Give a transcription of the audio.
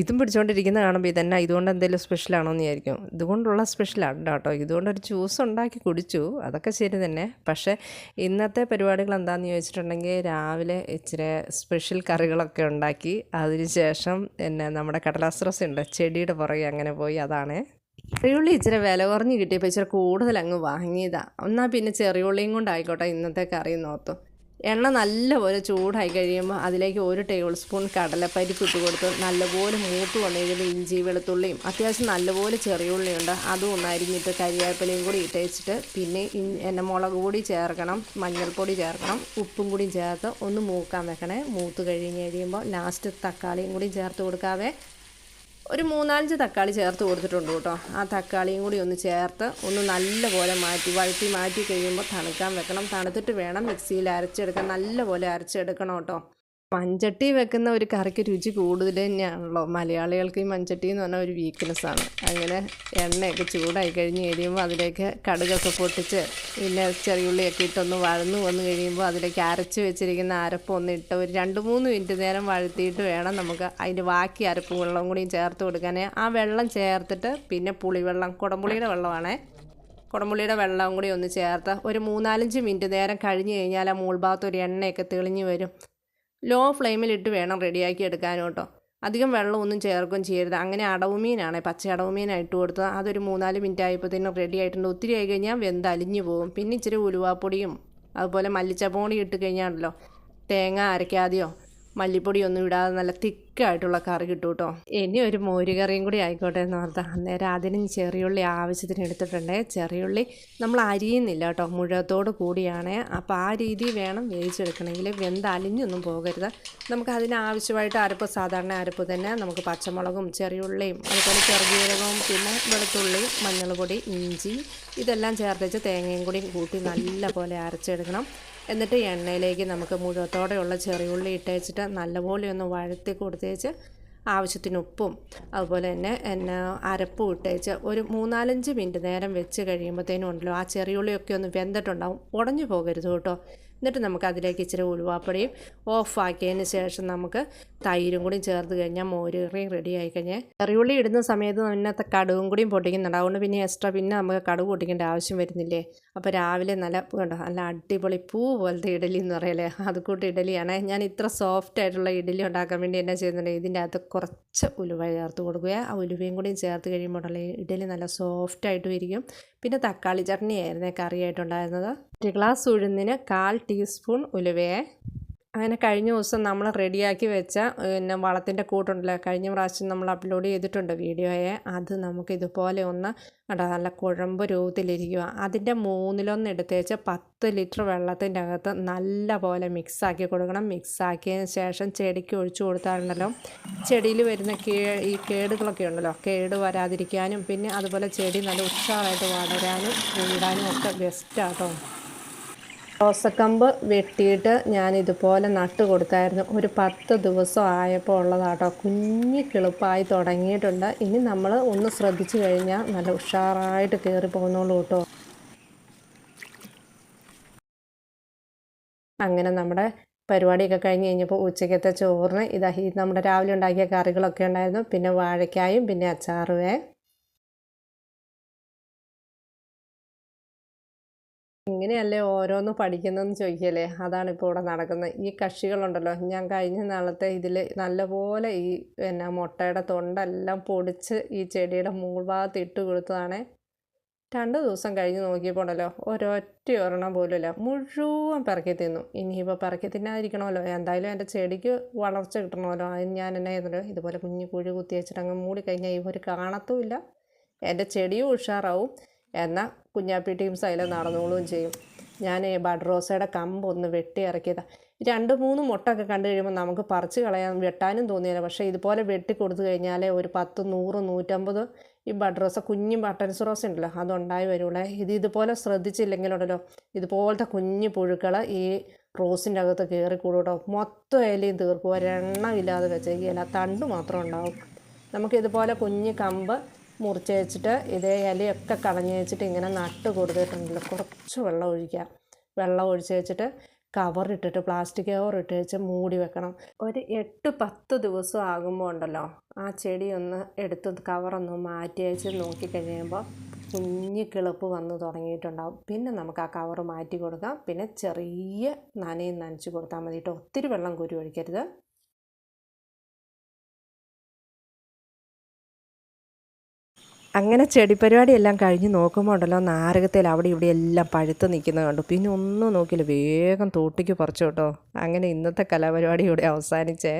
ഇതും പിടിച്ചുകൊണ്ടിരിക്കുന്ന കാണുമ്പോൾ ഇതന്നെ ഇതുകൊണ്ട് എന്തെങ്കിലും സ്പെഷ്യലാണോ എന്ന് വിചാരിക്കും. ഇതുകൊണ്ടുള്ള സ്പെഷ്യലാണ് കേട്ടോ ഇതുകൊണ്ടൊരു ജ്യൂസ് ഉണ്ടാക്കി കുടിച്ചു. അതൊക്കെ ശരി തന്നെ. പക്ഷേ ഇന്നത്തെ പരിപാടികൾ എന്താണെന്ന് ചോദിച്ചിട്ടുണ്ടെങ്കിൽ രാവിലെ ഇച്ചിരി സ്പെഷ്യൽ കറികളൊക്കെ ഉണ്ടാക്കി അതിനുശേഷം എന്നെ നമ്മുടെ കടലാസ്രസ് ഉണ്ട്. ചെടിയുടെ പുറകെ അങ്ങനെ പോയി അതാണ്. ചെറിയുള്ളി ഇച്ചിരി വില കുറഞ്ഞ് കിട്ടിയപ്പോൾ ഇച്ചിരി കൂടുതൽ അങ്ങ് വാങ്ങിയതാണ് എന്നാൽ പിന്നെ ചെറിയുള്ളിയും കൊണ്ടായിക്കോട്ടെ ഇന്നത്തെ കറി നോർത്തു എണ്ണ നല്ലപോലെ ചൂടായി കഴിയുമ്പോൾ അതിലേക്ക് ഒരു ടേബിൾ സ്പൂൺ കടലപ്പരിപ്പ് ഇട്ട് കൊടുത്ത് നല്ലപോലെ മൂത്ത് വന്നു കഴിയുമ്പോൾ ഇഞ്ചി വെളുത്തുള്ളിയും അത്യാവശ്യം നല്ലപോലെ ചെറിയ ചെറിയുള്ളിയുണ്ട് അതും ഒന്ന് അരിഞ്ഞിട്ട് കൂടി ഇട്ട് വെച്ചിട്ട് പിന്നെ എന്നെ മുളക് കൂടി ചേർക്കണം മഞ്ഞൾപ്പൊടി ചേർക്കണം ഉപ്പും കൂടി ചേർത്ത് ഒന്ന് മൂക്കാൻ വെക്കണേ. മൂത്ത് കഴിഞ്ഞ് കഴിയുമ്പോൾ ലാസ്റ്റ് തക്കാളിയും കൂടി ചേർത്ത് കൊടുക്കാവേ. ഒരു മൂന്നാലഞ്ച് തക്കാളി ചേർത്ത് കൊടുത്തിട്ടുണ്ട് കേട്ടോ. ആ തക്കാളിയും കൂടി ഒന്ന് ചേർത്ത് ഒന്ന് നല്ലപോലെ മാറ്റി വഴറ്റി മാറ്റി കഴിയുമ്പോൾ തണുക്കാൻ വെക്കണം. തണുത്തിട്ട് വേണം മിക്സിയിൽ അരച്ചെടുക്കാൻ. നല്ലപോലെ അരച്ചെടുക്കണം കേട്ടോ. മൺചട്ടി വെക്കുന്ന ഒരു കറിക്ക് രുചി കൂടുതൽ തന്നെയാണല്ലോ. മലയാളികൾക്ക് ഈ മൺചട്ടി എന്ന് പറഞ്ഞാൽ ഒരു വീക്ക്നെസ് ആണ്. അങ്ങനെ എണ്ണയൊക്കെ ചൂടായി കഴിഞ്ഞ് കഴിയുമ്പോൾ അതിലേക്ക് കടുകൊക്കെ പൊട്ടിച്ച് പിന്നെ ചെറിയുള്ളിയൊക്കെ ഇട്ടൊന്ന് വഴന്നു വന്നു കഴിയുമ്പോൾ അതിലേക്ക് അരച്ച് വെച്ചിരിക്കുന്ന അരപ്പ് ഒന്ന് ഇട്ട് ഒരു രണ്ട് മൂന്ന് മിനിറ്റ് നേരം വഴുത്തിയിട്ട് വേണം നമുക്ക് അതിന്റെ ബാക്കി അരപ്പ് വെള്ളം കൂടിയും ചേർത്ത് കൊടുക്കാൻ ആ വെള്ളം ചേർത്തിട്ട് പിന്നെ പുളിവെള്ളം കുടംപുളിയുടെ വെള്ളമാണേ. കുടംപുളിയുടെ വെള്ളവും കൂടി ഒന്ന് ചേർത്ത് ഒരു മൂന്നാലഞ്ച് മിനിറ്റ് നേരം കഴിഞ്ഞ് കഴിഞ്ഞാൽ ആ മുൾഭാഗത്ത് ഒരു എണ്ണയൊക്കെ തെളിഞ്ഞ് വരും. ലോ ഫ്ലെയിമിലിട്ട് വേണം റെഡിയാക്കി എടുക്കാനും കേട്ടോ അധികം വെള്ളമൊന്നും ചേർക്കുകയും ചെയ്യരുത്. അങ്ങനെ അടവുമീനാണ്. പച്ച അടവുമീനാണ് ഇട്ട് കൊടുത്തത്. അതൊരു മൂന്നാൽ മിനിറ്റ് ആയപ്പോഴത്തേനും റെഡി ആയിട്ടുണ്ട് ഒത്തിരി ആയി കഴിഞ്ഞാൽ വെന്ത് അലിഞ്ഞു പോകും. പിന്നെ ഇച്ചിരി ഉലുവാപ്പൊടിയും അതുപോലെ മല്ലിച്ചപ്പൊടി ഇട്ട് കഴിഞ്ഞാണല്ലോ. തേങ്ങ അരയ്ക്കാതെയോ മല്ലിപ്പൊടിയൊന്നും ഇടാതെ നല്ല തിക്കായിട്ടുള്ള കറി കിട്ടും കേട്ടോ ഇനി ഒരു മോരുകറിയും കൂടി ആയിക്കോട്ടെ എന്ന് ഓർത്താൽ അന്നേരം അതിന് ചെറിയുള്ളി ആവശ്യത്തിന് എടുത്തിട്ടുണ്ട്. ചെറിയുള്ളി നമ്മൾ അരിയുന്നില്ല കേട്ടോ. മുഴത്തോട് കൂടിയാണ്. അപ്പോൾ ആ രീതി വേണം വേവിച്ചെടുക്കണമെങ്കിൽ. വെന്ത് അലിഞ്ഞൊന്നും പോകരുത്. നമുക്ക് അതിനാവശ്യമായിട്ട് അരപ്പ് സാധാരണ അരപ്പ് തന്നെ നമുക്ക് പച്ചമുളകും ചെറിയുള്ളിയും അതുപോലെ ചെറുജീരകവും പിന്നെ വെളുത്തുള്ളി മഞ്ഞൾപൊടി ഇഞ്ചി ഇതെല്ലാം ചേർത്തേച്ച് തേങ്ങയും കൂടി കൂട്ടി നല്ല പോലെ അരച്ചെടുക്കണം. എന്നിട്ട് എണ്ണയിലേക്ക് നമുക്ക് മുഴുവത്തോടെയുള്ള ചെറിയുള്ളി ഇട്ടേച്ചിട്ട് നല്ലപോലെ ഒന്ന് വഴത്തി കൊടുത്തേച്ച് ആവശ്യത്തിന് ഉപ്പും അതുപോലെ തന്നെ എന്നെ അരപ്പും ഇട്ടേച്ച് ഒരു മൂന്നാലഞ്ച് മിനിറ്റ് നേരം വെച്ച് കഴിയുമ്പോഴത്തേനും ഉണ്ടല്ലോ ആ ചെറിയുള്ളിയൊക്കെ ഒന്ന് വെന്തിട്ടുണ്ടാവും. ഉടഞ്ഞു പോകരുത് കേട്ടോ. എന്നിട്ട് നമുക്ക് അതിലേക്ക് ഇച്ചിരി ഉലുവാപ്പൊടിയും ഓഫാക്കിയതിന് ശേഷം നമുക്ക് തൈരും കൂടി ചേർത്ത് കഴിഞ്ഞാൽ മോര് കറി റെഡി ആയി കഴിഞ്ഞാൽ കറിയുള്ളി ഇടുന്ന സമയത്ത് അതിനകത്ത് കടുകും കൂടിയും പൊട്ടിക്കുന്നുണ്ട്. അതുകൊണ്ട് പിന്നെ എക്സ്ട്രാ പിന്നെ നമുക്ക് കടുക് പൊട്ടിക്കേണ്ട ആവശ്യം വരുന്നില്ലേ? അപ്പോൾ രാവിലെ നല്ല കണ്ടോ? നല്ല അടിപൊളി പൂ പോലത്തെ ഇഡലി എന്ന് പറയല്ലേ? അത് കൂട്ട് ഇഡലിയാണ്. ഞാൻ ഇത്ര സോഫ്റ്റ് ആയിട്ടുള്ള ഇഡലി ഉണ്ടാക്കാൻ വേണ്ടി എന്നാ ചെയ്യുന്നുണ്ട് ഇതിന്റെ അകത്ത് കുറച്ച് ഉലുവ ചേർത്ത് കൊടുക്കുക. ആ ഉലുവയും കൂടിയും ചേർത്ത് കഴിയുമ്പോൾ ഇഡലി നല്ല സോഫ്റ്റ് ആയിട്ടും ഇരിക്കും പിന്നെ തക്കാളി ചട്നി ആയിരുന്നേ കറിയായിട്ടുണ്ടായിരുന്നത് ഒരു ഗ്ലാസ് ഉഴുന്നിന് കാൽ ടീസ്പൂൺ ഉലുവയെ. അങ്ങനെ കഴിഞ്ഞ ദിവസം നമ്മൾ റെഡിയാക്കി വെച്ച പിന്നെ വളത്തിന്റെ കൂട്ടുണ്ടല്ലോ കഴിഞ്ഞ പ്രാവശ്യം നമ്മൾ അപ്ലോഡ് ചെയ്തിട്ടുണ്ട് വീഡിയോയെ. അത് നമുക്ക് ഇതുപോലെ ഒന്ന് കണ്ടോ നല്ല കുഴമ്പ് രൂപത്തിലിരിക്കുക അതിന്റെ മൂന്നിലൊന്ന് എടുത്തേച്ച് പത്ത് ലിറ്റർ വെള്ളത്തിന്റെ അകത്ത് നല്ല പോലെ മിക്സാക്കി കൊടുക്കണം. മിക്സാക്കിയതിന് ശേഷം ചെടിക്ക് ഒഴിച്ചു കൊടുത്താലുണ്ടല്ലോ ചെടിയിൽ വരുന്ന കേ ഈ കേടുകളൊക്കെ ഉണ്ടല്ലോ കേട് വരാതിരിക്കാനും പിന്നെ അതുപോലെ ചെടി നല്ല ഉഷാറായിട്ട് വളരാനും ഇടാനും ഒക്കെ ബെസ്റ്റാട്ടോ റോസക്കമ്പ് വെട്ടിയിട്ട് ഞാൻ ഇതുപോലെ നട്ട് കൊടുത്തായിരുന്നു. ഒരു പത്ത് ദിവസം ആയപ്പോൾ ഉള്ളതാട്ടോ. കുഞ്ഞി കിളുപ്പായി തുടങ്ങിയിട്ടുണ്ട്. ഇനി നമ്മൾ ഒന്ന് ശ്രദ്ധിച്ചു കഴിഞ്ഞാൽ നല്ല ഉഷാറായിട്ട് കയറി പോകുന്നുള്ളൂ കേട്ടോ. അങ്ങനെ നമ്മുടെ പരിപാടിയൊക്കെ കഴിഞ്ഞ് കഴിഞ്ഞപ്പോൾ ഉച്ചയ്ക്കത്തെ ചോറിന് ഇതാ നമ്മുടെ രാവിലെ ഉണ്ടാക്കിയ കറികളൊക്കെ ഉണ്ടായിരുന്നു. പിന്നെ വാഴയ്ക്കായും പിന്നെ അച്ചാറുവേ. ഇങ്ങനെയല്ലേ ഓരോന്ന് പഠിക്കുന്നതെന്ന് ചോദിക്കല്ലേ? അതാണ് ഇപ്പോൾ ഇവിടെ നടക്കുന്നത്. ഈ കക്ഷികളുണ്ടല്ലോ. ഞാൻ കഴിഞ്ഞ നാളത്തെ ഇതിൽ നല്ലപോലെ ഈ പിന്നെ മുട്ടയുടെ തൊണ്ടെല്ലാം പൊടിച്ച് ഈ ചെടിയുടെ മൂൾഭാഗത്ത് ഇട്ട് കൊടുത്തതാണ്. രണ്ട് ദിവസം കഴിഞ്ഞ് നോക്കിയപ്പോൾ ഉണ്ടല്ലോ ഒരൊറ്റ ഒരെണ്ണം പോലുമില്ല. മുഴുവൻ പിറക്കി തിന്നു. ഇനിയിപ്പോൾ പിറക്കി തിന്നാതിരിക്കണമല്ലോ. എന്തായാലും എന്റെ ചെടിക്ക് വളർച്ച കിട്ടണമല്ലോ. അതിന് ഞാൻ എന്നെ ചെയ്തല്ലോ ഇതുപോലെ കുഞ്ഞു കുഴി കുത്തി വെച്ചിട്ട് മൂടി കഴിഞ്ഞാൽ ഇവർ കാണത്തുമില്ല. എന്റെ ചെടിയും ഉഷാറാവും. എന്നാൽ കുഞ്ഞാപ്പി ടീംസ് അതിൽ നടന്നോളുകയും ചെയ്യും. ഞാൻ ബഡ്റോസയുടെ കമ്പ് ഒന്ന് വെട്ടി ഇറക്കിയതാണ് രണ്ട് മൂന്ന് മുട്ടൊക്കെ കണ്ടു കഴിയുമ്പോൾ നമുക്ക് പറിച്ച് കളയാൻ വെട്ടാനും തോന്നിയില്ല. പക്ഷേ ഇതുപോലെ വെട്ടി കൊടുത്തു കഴിഞ്ഞാൽ ഒരു പത്ത് നൂറ് നൂറ്റമ്പത് ഈ ബഡ്റോസ കുഞ്ഞു ബട്ടൻസ് റോസ് ഉണ്ടല്ലോ അതുണ്ടായി വരുള്ളേ. ഇത് ഇതുപോലെ ശ്രദ്ധിച്ചില്ലെങ്കിലുണ്ടല്ലോ ഇതുപോലത്തെ കുഞ്ഞു പുഴുക്കൾ ഈ റോസിന്റെ അകത്ത് കയറി കൂടൂട്ടോ. മൊത്തം ഇലയും തീർക്കും. ഒരെണ്ണം ഇല്ലാതെ വെച്ചേക്കില്ല തണ്ട് മാത്രം ഉണ്ടാവും. നമുക്കിതുപോലെ കുഞ്ഞ് കമ്പ് മുറിച്ച് വെച്ചിട്ട് ഇതേ ഇലയൊക്കെ കളഞ്ഞ് വെച്ചിട്ട് ഇങ്ങനെ നട്ട് കൊടുത്തിട്ടുണ്ടല്ലോ. കുറച്ച് വെള്ളം ഒഴിക്കുക. വെള്ളം ഒഴിച്ച് വെച്ചിട്ട് കവറിട്ടിട്ട് പ്ലാസ്റ്റിക് കവറിട്ട് വെച്ച് മൂടി വെക്കണം. ഒരു എട്ട് പത്ത് ദിവസം ആകുമ്പോൾ ഉണ്ടല്ലോ ആ ചെടി ഒന്ന് എടുത്ത് കവറൊന്ന് മാറ്റി വെച്ച് നോക്കിക്കഴിയുമ്പോൾ കുഞ്ഞ് കിളിപ്പ് വന്ന് തുടങ്ങിയിട്ടുണ്ടാവും. പിന്നെ നമുക്ക് ആ കവറ് മാറ്റി കൊടുക്കാം. പിന്നെ ചെറിയ നനയും നനച്ച് കൊടുത്താൽ മതി. കേട്ടോ ഒത്തിരി വെള്ളം കുരു ഒഴിക്കരുത്. അങ്ങനെ ചെടിപ്പരിപാടി എല്ലാം കഴിഞ്ഞ് നോക്കുമ്പോൾ ഉണ്ടല്ലോ നാരകത്തിൽ അവിടെ ഇവിടെ എല്ലാം പഴുത്ത് നിൽക്കുന്നത് കണ്ടു. പിന്നെ ഒന്നും നോക്കിയില്ല. വേഗം തോട്ടിക്ക് പറിച്ചു കേട്ടോ അങ്ങനെ ഇന്നത്തെ കലാപരിപാടി ഇവിടെ അവസാനിച്ചേ.